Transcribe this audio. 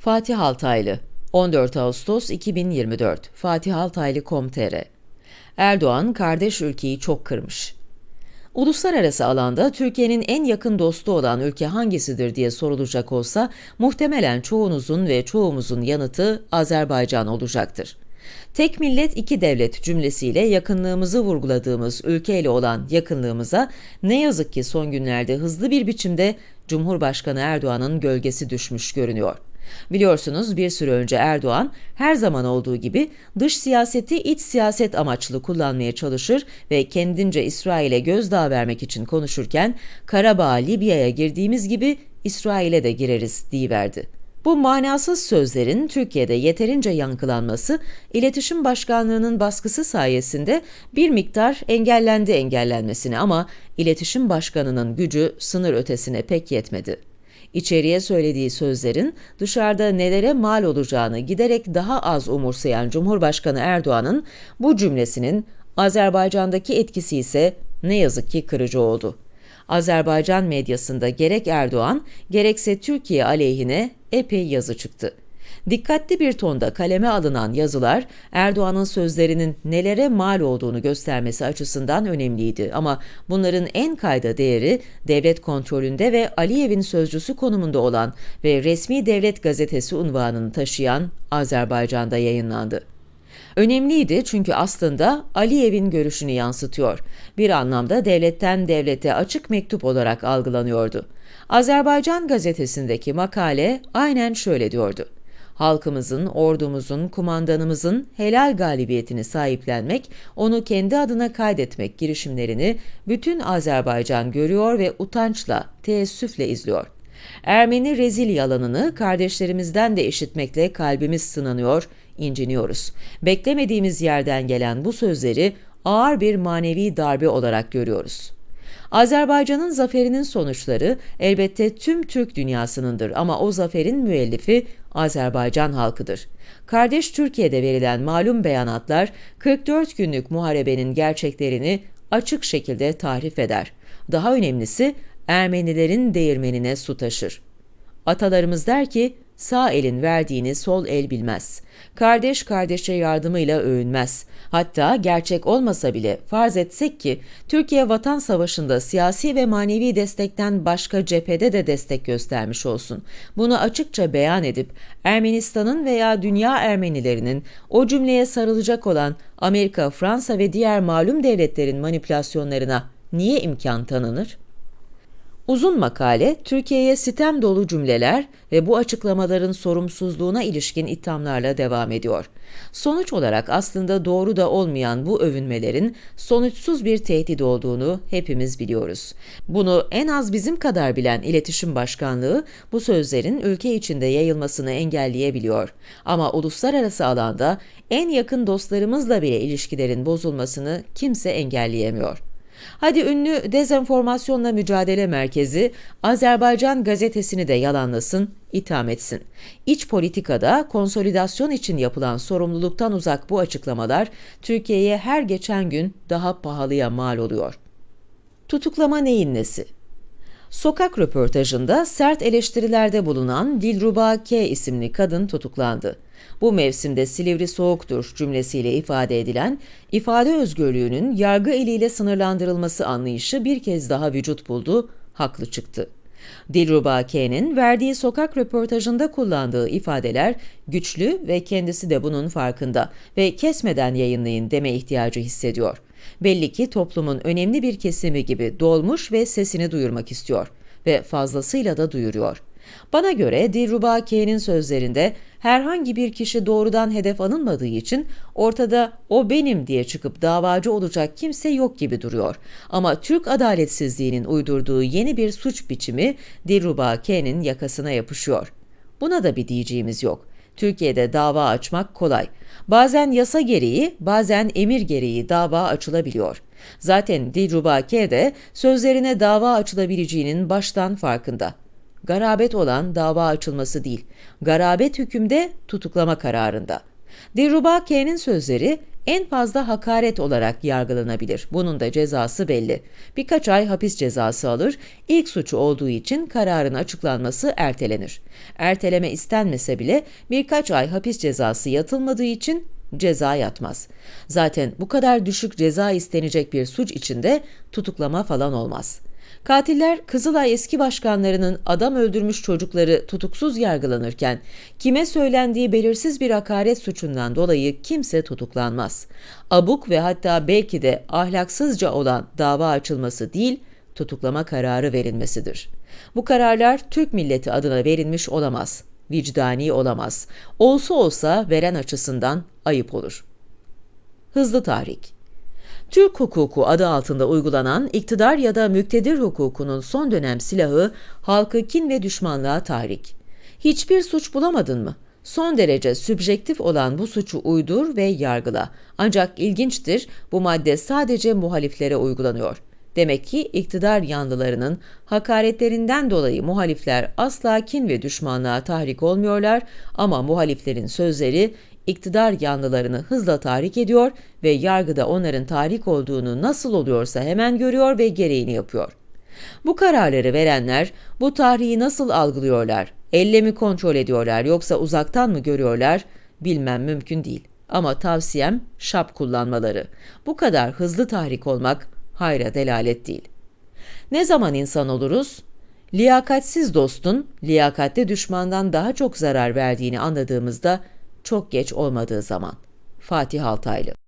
Fatih Altaylı 14 Ağustos 2024 Fatih Altaylı.com.tr Erdoğan kardeş ülkeyi çok kırmış. Uluslararası alanda Türkiye'nin en yakın dostu olan ülke hangisidir diye sorulacak olsa muhtemelen çoğunuzun ve çoğumuzun yanıtı Azerbaycan olacaktır. Tek millet iki devlet cümlesiyle yakınlığımızı vurguladığımız ülkeyle olan yakınlığımıza ne yazık ki son günlerde hızlı bir biçimde Cumhurbaşkanı Erdoğan'ın gölgesi düşmüş görünüyor. Biliyorsunuz bir süre önce Erdoğan her zaman olduğu gibi dış siyaseti iç siyaset amaçlı kullanmaya çalışır ve kendince İsrail'e gözdağı vermek için konuşurken Karabağ, Libya'ya girdiğimiz gibi İsrail'e de gireriz diyiverdi. Bu manasız sözlerin Türkiye'de yeterince yankılanması, İletişim Başkanlığı'nın baskısı sayesinde bir miktar engellendi engellenmesine ama İletişim Başkanı'nın gücü sınır ötesine pek yetmedi. İçeriye söylediği sözlerin dışarıda nelere mal olacağını giderek daha az umursayan Cumhurbaşkanı Erdoğan'ın bu cümlesinin Azerbaycan'daki etkisi ise ne yazık ki kırıcı oldu. Azerbaycan medyasında gerek Erdoğan gerekse Türkiye aleyhine epey yazı çıktı. Dikkatli bir tonda kaleme alınan yazılar Erdoğan'ın sözlerinin nelere mal olduğunu göstermesi açısından önemliydi ama bunların en kayda değeri devlet kontrolünde ve Aliyev'in sözcüsü konumunda olan ve resmi devlet gazetesi unvanını taşıyan Azerbaycan'da yayınlandı. Önemliydi çünkü aslında Aliyev'in görüşünü yansıtıyor. Bir anlamda devletten devlete açık mektup olarak algılanıyordu. Azerbaycan gazetesindeki makale aynen şöyle diyordu halkımızın, ordumuzun, kumandanımızın helal galibiyetini sahiplenmek, onu kendi adına kaydetmek girişimlerini bütün Azerbaycan görüyor ve utançla, teessüfle izliyor. Ermeni rezil yalanını kardeşlerimizden de işitmekle kalbimiz sınanıyor, inciniyoruz. Beklemediğimiz yerden gelen bu sözleri ağır bir manevi darbe olarak görüyoruz.'' Azerbaycan'ın zaferinin sonuçları elbette tüm Türk dünyasınındır ama o zaferin müellifi Azerbaycan halkıdır. Kardeş Türkiye'de verilen malum beyanatlar 44 günlük muharebenin gerçeklerini açık şekilde tahrif eder. Daha önemlisi Ermenilerin değirmenine su taşır. Atalarımız der ki, Sağ elin verdiğini sol el bilmez. Kardeş kardeşe yardımıyla övünmez. Hatta gerçek olmasa bile farz etsek ki Türkiye Vatan Savaşı'nda siyasi ve manevi destekten başka cephede de destek göstermiş olsun. Bunu açıkça beyan edip Ermenistan'ın veya dünya Ermenilerinin o cümleye sarılacak olan Amerika, Fransa ve diğer malum devletlerin manipülasyonlarına niye imkan tanınır? Uzun makale, Türkiye'ye sitem dolu cümleler ve bu açıklamaların sorumsuzluğuna ilişkin ithamlarla devam ediyor. Sonuç olarak aslında doğru da olmayan bu övünmelerin sonuçsuz bir tehdit olduğunu hepimiz biliyoruz. Bunu en az bizim kadar bilen İletişim Başkanlığı bu sözlerin ülke içinde yayılmasını engelleyebiliyor. Ama uluslararası alanda en yakın dostlarımızla bile ilişkilerin bozulmasını kimse engelleyemiyor. Hadi ünlü Dezenformasyonla Mücadele Merkezi Azerbaycan gazetesini de yalanlasın, itham etsin. İç politikada konsolidasyon için yapılan sorumluluktan uzak bu açıklamalar Türkiye'ye her geçen gün daha pahalıya mal oluyor. Tutuklama neyin nesi? Sokak röportajında sert eleştirilerde bulunan Dilruba K isimli kadın tutuklandı. Bu mevsimde Silivri soğuktur cümlesiyle ifade edilen ifade özgürlüğünün yargı eliyle sınırlandırılması anlayışı bir kez daha vücut buldu, haklı çıktı. Dilruba K'nin verdiği sokak röportajında kullandığı ifadeler güçlü ve kendisi de bunun farkında ve kesmeden yayınlayın deme ihtiyacı hissediyor. Belli ki toplumun önemli bir kesimi gibi dolmuş ve sesini duyurmak istiyor ve fazlasıyla da duyuruyor. Bana göre Dilruba K'nin sözlerinde herhangi bir kişi doğrudan hedef alınmadığı için ortada o benim diye çıkıp davacı olacak kimse yok gibi duruyor. Ama Türk adaletsizliğinin uydurduğu yeni bir suç biçimi Dilruba K'nin yakasına yapışıyor. Buna da bir diyeceğimiz yok. Türkiye'de dava açmak kolay. Bazen yasa gereği, bazen emir gereği dava açılabiliyor. Zaten Dilruba K de sözlerine dava açılabileceğinin baştan farkında. Garabet olan dava açılması değil, garabet hükümde tutuklama kararında. Dilruba K'nin sözleri en fazla hakaret olarak yargılanabilir. Bunun da cezası belli. Birkaç ay hapis cezası alır, ilk suçu olduğu için kararın açıklanması ertelenir. Erteleme istenmese bile birkaç ay hapis cezası yatılmadığı için ceza yatmaz. Zaten bu kadar düşük ceza istenecek bir suç içinde tutuklama falan olmaz. Katiller Kızılay eski başkanlarının adam öldürmüş çocukları tutuksuz yargılanırken kime söylendiği belirsiz bir hakaret suçundan dolayı kimse tutuklanmaz. Abuk ve hatta belki de ahlaksızca olan dava açılması değil, tutuklama kararı verilmesidir. Bu kararlar Türk milleti adına verilmiş olamaz, vicdani olamaz. Olsa olsa veren açısından ayıp olur. Hızlı tahrik Türk hukuku adı altında uygulanan iktidar ya da müktedir hukukunun son dönem silahı halkı kin ve düşmanlığa tahrik. Hiçbir suç bulamadın mı? Son derece sübjektif olan bu suçu uydur ve yargıla. Ancak ilginçtir bu madde sadece muhaliflere uygulanıyor. Demek ki iktidar yanlılarının hakaretlerinden dolayı muhalifler asla kin ve düşmanlığa tahrik olmuyorlar ama muhaliflerin sözleri iktidar yanlılarını hızla tahrik ediyor ve yargıda onların tahrik olduğunu nasıl oluyorsa hemen görüyor ve gereğini yapıyor. Bu kararları verenler bu tahriği nasıl algılıyorlar? Elle mi kontrol ediyorlar yoksa uzaktan mı görüyorlar? Bilmem mümkün değil. Ama tavsiyem şap kullanmaları. Bu kadar hızlı tahrik olmak hayra delalet değil. Ne zaman insan oluruz? Liyakatsiz dostun, liyakatli düşmandan daha çok zarar verdiğini anladığımızda çok geç olmadığı zaman. Fatih Altaylı